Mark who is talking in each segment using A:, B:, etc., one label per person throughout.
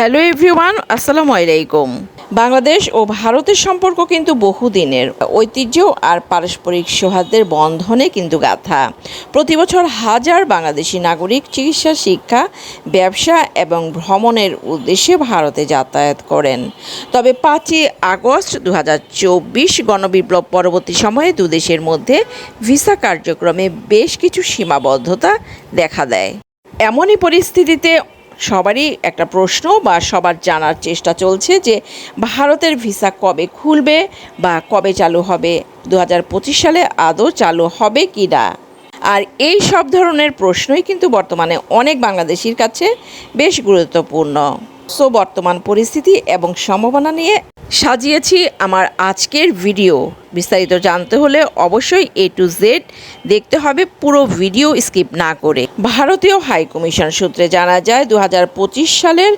A: Hello everyone, আসসালামু আলাইকুম। বাংলাদেশ ও ভারতের সম্পর্ক কিন্তু বহুদিনের। ঐতিহ্য আর পারস্পরিক সৌহার্দ্যের বন্ধনে কিন্তু গাথা। প্রতি বছর হাজার বাংলাদেশি নাগরিক চিকিৎসা, শিক্ষা, ব্যবসা এবং ভ্রমণের উদ্দেশ্যে ভারতে যাতায়াত করেন। তবে পাঁচই আগস্ট দু হাজার চব্বিশ গণবিপ্লব পরবর্তী সময়ে দুদেশের মধ্যে ভিসা কার্যক্রমে বেশ কিছু সীমাবদ্ধতা দেখা দেয়। এমনই পরিস্থিতিতে সবারই একটা প্রশ্ন বা সবার জানার চেষ্টা চলছে যে ভারতের ভিসা কবে খুলবে বা কবে চালু হবে? দু হাজার পঁচিশ সালে আদৌ চালু হবে কি না? আর এই সব ধরনের প্রশ্নই কিন্তু বর্তমানে অনেক বাংলাদেশির কাছে বেশ গুরুত্বপূর্ণ। সো বর্তমান পরিস্থিতি এবং সম্ভাবনা নিয়ে সাজিয়েছি আমার আজকের ভিডিও। বিস্তারিত জানতে হলে অবশ্যই এ টু জেড দেখতে হবে পুরো ভিডিও স্কিপ না করে। ভারতীয় হাই কমিশন সূত্রে জানা যায় দু হাজার পঁচিশ সালের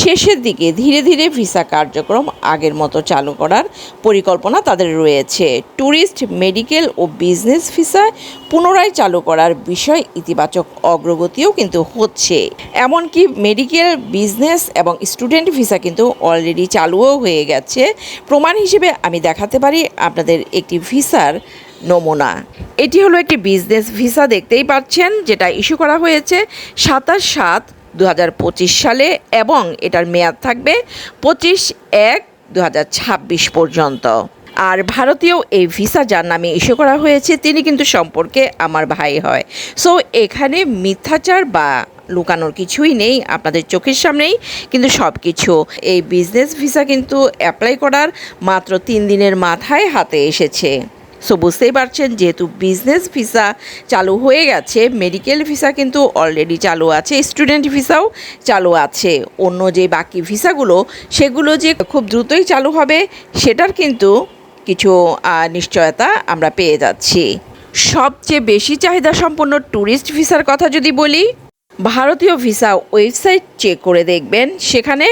A: শেষের দিকে ধীরে ধীরে ভিসা কার্যক্রম আগের মতো চালু করার পরিকল্পনা তাদের রয়েছে। ট্যুরিস্ট মেডিকেল ও বিজনেস ভিসা পুনরায় চালু করার বিষয় ইতিবাচক অগ্রগতিও কিন্তু হচ্ছে। এমনকি মেডিকেল, বিজনেস এবং স্টুডেন্ট ভিসা কিন্তু অলরেডি চালুও হয়ে গেছে। প্রমাণ হিসেবে আমি দেখাতে পারি, আপনাদের একটি ভিসার নমুনা। এটি হলো একটি বিজনেস ভিসা, দেখতেই পাচ্ছেন, যেটা ইস্যু করা হয়েছে সাতাশ সাত দু সালে এবং এটার মেয়াদ থাকবে পঁচিশ এক দু হাজার পর্যন্ত। আর ভারতীয় এই ভিসা যার নামে ইস্যু করা হয়েছে, তিনি কিন্তু সম্পর্কে আমার ভাই হয়। সো এখানে মিথ্যাচার বা লুকানোর কিছুই নেই, আপনাদের চোখের সামনেই কিন্তু সব কিছু এই বিজনেস ভিসা কিন্তু অ্যাপ্লাই করার মাত্র তিন দিনের মাথায় হাতে এসেছে। সো বুঝতেই পারছেন, যেহেতু বিজনেস ভিসা চালু হয়ে গেছে মেডিকেল ভিসা কিন্তু অলরেডি চালু আছে স্টুডেন্ট ভিসাও চালু আছে। অন্য যে বাকি ভিসাগুলো সেগুলো যে খুব দ্রুতই চালু হবে, সেটার কিন্তু কিছু নিশ্চয়তা আমরা পেয়ে যাচ্ছি। সবচেয়ে বেশি চাহিদা সম্পন্ন ট্যুরিস্ট ভিসার কথা যদি বলি ভারতীয় ভিসা ওয়েবসাইট চেক করে দেখবেন। সেখানে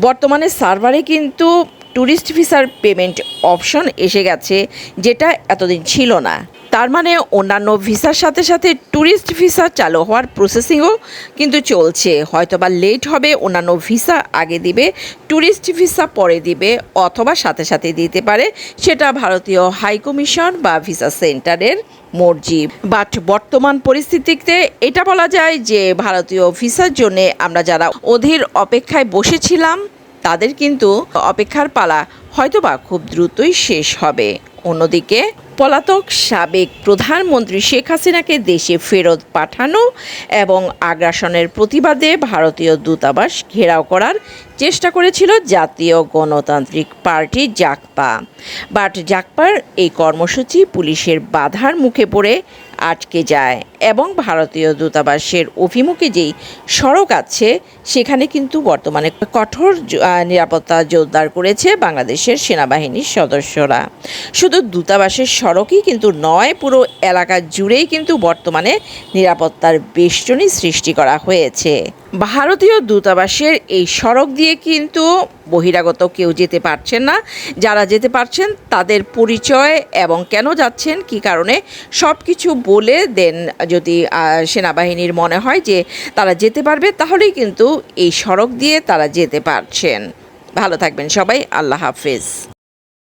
A: বর্তমানে সার্ভারে কিন্তু ট্যুরিস্ট ভিসার পেমেন্ট অপশন এসে গেছে, যেটা এতদিন ছিল না। তার মানে অন্যান্য ভিসার সাথে সাথে ট্যুরিস্ট ভিসা চালু হওয়ার প্রসেসিংও কিন্তু চলছে। হয়তো বা লেট হবে, অন্যান্য ভিসা আগে দিবে ট্যুরিস্ট ভিসা পরে দিবে, অথবা সাথে সাথে দিতে পারে, সেটা ভারতীয় হাই কমিশন বা ভিসা সেন্টারের মর্জি। বাট বর্তমান পরিস্থিতিতে এটা বলা যায় যে ভারতীয় ভিসার জন্যে আমরা যারা অধীর অপেক্ষায় বসেছিলাম, তাদের কিন্তু অপেক্ষার পালা হয়তোবা খুব দ্রুতই শেষ হবে। অন্যদিকে পলাতক সাবেক প্রধানমন্ত্রী শেখ হাসিনাকে দেশে ফেরত পাঠানো এবং আগ্রাসনের প্রতিবাদে ভারতীয় দূতাবাস ঘেরাও করার চেষ্টা করেছিল জাতীয় গণতান্ত্রিক পার্টি জাকপা। বাট জাকপার এই কর্মসূচি পুলিশের বাধার মুখে পড়ে আটকে যায় এবং ভারতীয় দূতাবাসের অভিমুখে যেই সড়ক আছে, সেখানে কিন্তু বর্তমানে কঠোর নিরাপত্তা জোরদার করেছে বাংলাদেশের সেনাবাহিনীর সদস্যরা। শুধু দূতাবাসের সড়কই কিন্তু নয়, পুরো এলাকা জুড়েই কিন্তু বর্তমানে নিরাপত্তার বেষ্টনী সৃষ্টি করা হয়েছে। ভারতীয় দূতাবাসের এই সড়ক দিয়ে কিন্তু বহিরাগত কেউ যেতে পারছেন না। যারা যেতে পারছেন, তাদের পরিচয় এবং কেন যাচ্ছেন, কি কারণে সব কিছু বলে দেন যদি সেনাবাহিনীর মনে হয় যে তারা যেতে পারবে, তাহলেই কিন্তু এই সড়ক দিয়ে তারা যেতে পারছেন। ভালো থাকবেন সবাই, আল্লাহ হাফেজ।